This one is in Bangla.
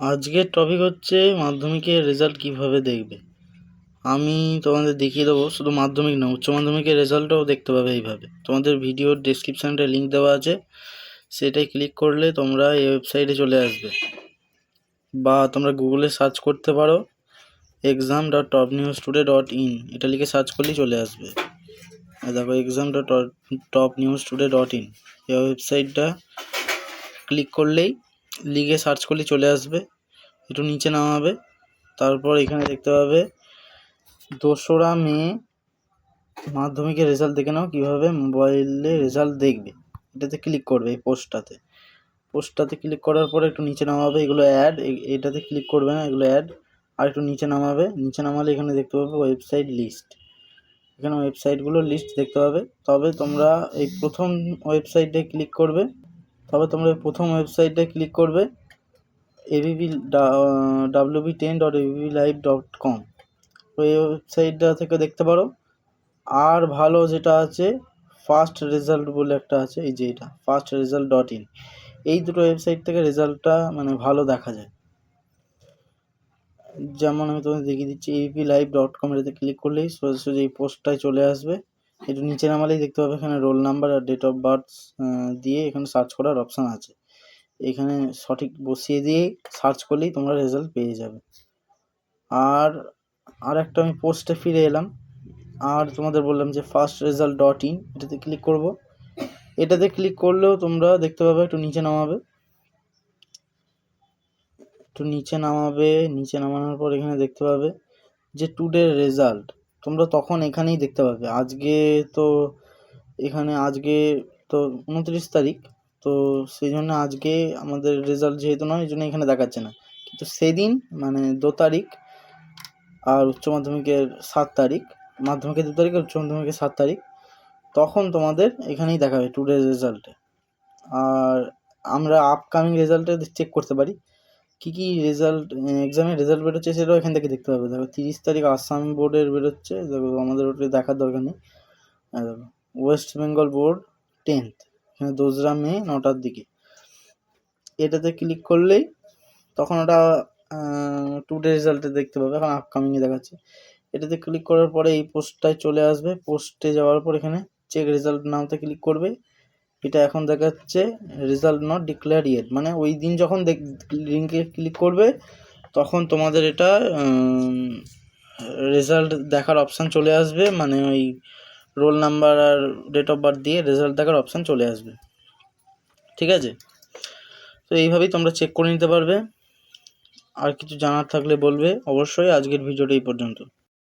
আজকের টপিক হচ্ছে মাধ্যমিকের রেজাল্ট কীভাবে দেখবে? আমি তোমাদের দেখিয়ে দেবো, শুধু মাধ্যমিক না উচ্চ মাধ্যমিকের রেজাল্টও দেখতে পাবে এইভাবে। তোমাদের ভিডিওর ডেসক্রিপশানটা লিঙ্ক দেওয়া আছে সেটাই ক্লিক করলে তোমরা এই ওয়েবসাইটে চলে আসবে। বা তোমরা গুগলে সার্চ করতে পারো exam dot top news today dot in এটা লিখে সার্চ করলেই চলে আসবে। দেখো exam dot top news today dot in এই ওয়েবসাইটটা ক্লিক করলেই লিগে সার্চ করলেই চলে আসবে। একটু নিচে নামাবে। তারপর এখানে দেখতে পাবে, দোসরা মে মাধ্যমিকের রেজাল্ট দেখে নাও কীভাবে মোবাইলে রেজাল্ট দেখবে। এটাতে ক্লিক করবে এই পোস্টটাতে পোস্টটাতে ক্লিক করার পরে একটু নিচে নামাবে, এগুলো অ্যাড এটাতে ক্লিক করবে না, এগুলো অ্যাড আর একটু নিচে নামাবে, নিচে নামালে এখানে দেখতে পাবে ওয়েবসাইট লিস্ট এখানে ওয়েবসাইটগুলোর লিস্ট দেখতে পাবে। তবে তোমরা এই প্রথম ওয়েবসাইটে ক্লিক করবে তবে তোমরা প্রথম ওয়েবসাইটে ক্লিক করবে ABP WB ten dot ABP live dot com ওই ওয়েবসাইটটা থেকে দেখতে পারো। আর ভালো যেটা আছে ফার্স্ট রেজাল্ট বলে একটা আছে, এই যে এটা ফার্স্ট রেজাল্ট ডট ইন এই দুটো ওয়েবসাইট থেকে রেজাল্টটা মানে ভালো দেখা যায়। যেমন আমি তোমাদের দেখিয়ে দিচ্ছি এবিপি লাইভ ডট কম এটাতে ক্লিক করলেই সোজাসুজি এই পোস্টটায় চলে আসবে। একটু নিচে নামালেই দেখতে পাবে এখানে রোল নাম্বার আর ডেট অফ বার্থ দিয়ে এখানে সার্চ করার অপশান আছে। এখানে সঠিক বসিয়ে দিয়েই সার্চ করলেই তোমরা রেজাল্ট পেয়ে যাবে। আর আর একটা আমি পোস্টে ফিরে এলাম। আর তোমাদের বললাম যে ফার্স্ট রেজাল্ট ডট ইন এটাতে ক্লিক করব। এটাতে ক্লিক করলেও তোমরা দেখতে পাবে একটু নিচে নামাবে। একটু নিচে নামাবে, নিচে নামানোর পর এখানে দেখতে পাবে যে টুডে রেজাল্ট তোমরা তখন এখানেই দেখতে পাবে। আজকে তো এখানে আজকে তো উনত্রিশ তারিখ, তো সেই জন্য আজকে আমাদের রেজাল্ট যেহেতু নয় এই জন্য এখানে দেখাচ্ছে না। কিন্তু সেদিন মানে দু তারিখ আর উচ্চ মাধ্যমিকের সাত তারিখ, মাধ্যমিকের দু তারিখ আর উচ্চ মাধ্যমিকের সাত তারিখ, তখন তোমাদের এখানেই দেখাবে টুডে রেজাল্টে আর আমরা আপকামিং রেজাল্টে চেক করতে পারি। কী কী রেজাল্ট এক্সামের রেজাল্ট বেরোচ্ছে সেটাও এখান থেকে দেখতে পাবে। দেখো, তিরিশ তারিখ আসাম বোর্ডের বেরোচ্ছে, দেখো, আমাদের ওটা দেখার দরকার নেই। দেখো ওয়েস্ট বেঙ্গল বোর্ড টেন্থ এখানে দোসরা মে নটার দিকে। এটাতে ক্লিক করলেই তখন ওটা টু ডে রেজাল্টে দেখতে পাবে, এখন আপকামিংয়ে দেখাচ্ছে। এটাতে ক্লিক করার পরে এই পোস্টটায় চলে আসবে। পোস্টে যাওয়ার পর এখানে চেক রেজাল্ট নামতে ক্লিক করবে। এটা এখন দেখাচ্ছে রেজাল্ট নট ডিক্লেয়ার ইয়েট মানে ওই দিন যখন দেখ লিঙ্কে ক্লিক করবে, তখন তোমাদের এটা রেজাল্ট দেখার অপশান চলে আসবে। মানে ওই রোল নাম্বার আর ডেট অফ বার্থ দিয়ে রেজাল্ট দেখার অপশান চলে আসবে। ঠিক আছে? তো এইভাবেই তোমরা চেক করে নিতে পারবে। আর কিছু জানার থাকলে বলবে। অবশ্যই আজকের ভিডিওটা এই পর্যন্ত।